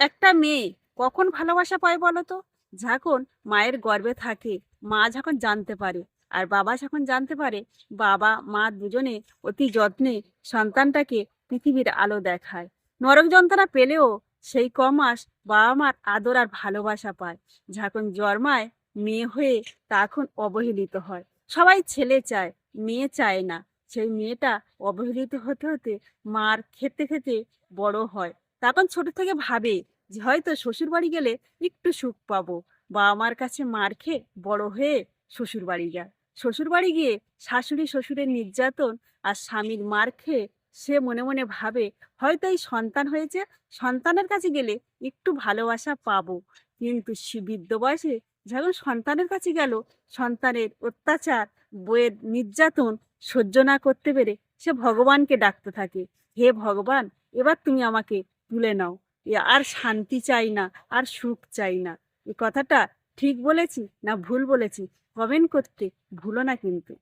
একটা মেয়ে কখন ভালোবাসা পায় বলো তো? যখন মায়ের গর্ভে থাকে, মা যখন জানতে পারে, আর বাবা যখন জানতে পারে, বাবা, মা দুজনে অতি যত্নে সন্তানটাকে পৃথিবীর আলো দেখায়। নরক যন্ত্রণা পেলেও সেই কমাস বাবা মার আদর আর ভালোবাসা পায়। যখন জন্মায়, মেয়ে হয়ে তখন অবহেলিত হয়। সবাই ছেলে চায়, মেয়ে চায় না। সেই মেয়েটা অবহেলিত হতে হতে মার খেতে খেতে বড় হয়। তখন ছোট থেকে ভাবে যে হয়তো শ্বশুর বাড়ি গেলে একটু সুখ পাবো বাবা মার কাছে মার খেয়ে বড় হয়ে শ্বশুর বাড়ি যায় শ্বশুর বাড়ি গিয়ে শাশুড়ি শ্বশুরের নির্যাতন আর স্বামীর মার খেয়ে সে মনে মনে ভাবে হয়তো এই সন্তান হয়েছে, সন্তানের কাছে গেলে একটু ভালোবাসা পাবো। কিন্তু বৃদ্ধ বয়সে যখন সন্তানের কাছে গেল, সন্তানের অত্যাচার বইয়ের নির্যাতন সহ্য না করতে পেরে সে ভগবানকে ডাকতে থাকে। হে ভগবান, এবার তুমি আমাকে তুলে নাও। আর শান্তি চাই না, আর সুখ চাই না। এ কথাটা ঠিক বলেছি না ভুল বলেছি? কমেন্ট করতে ভুলো না কিন্তু।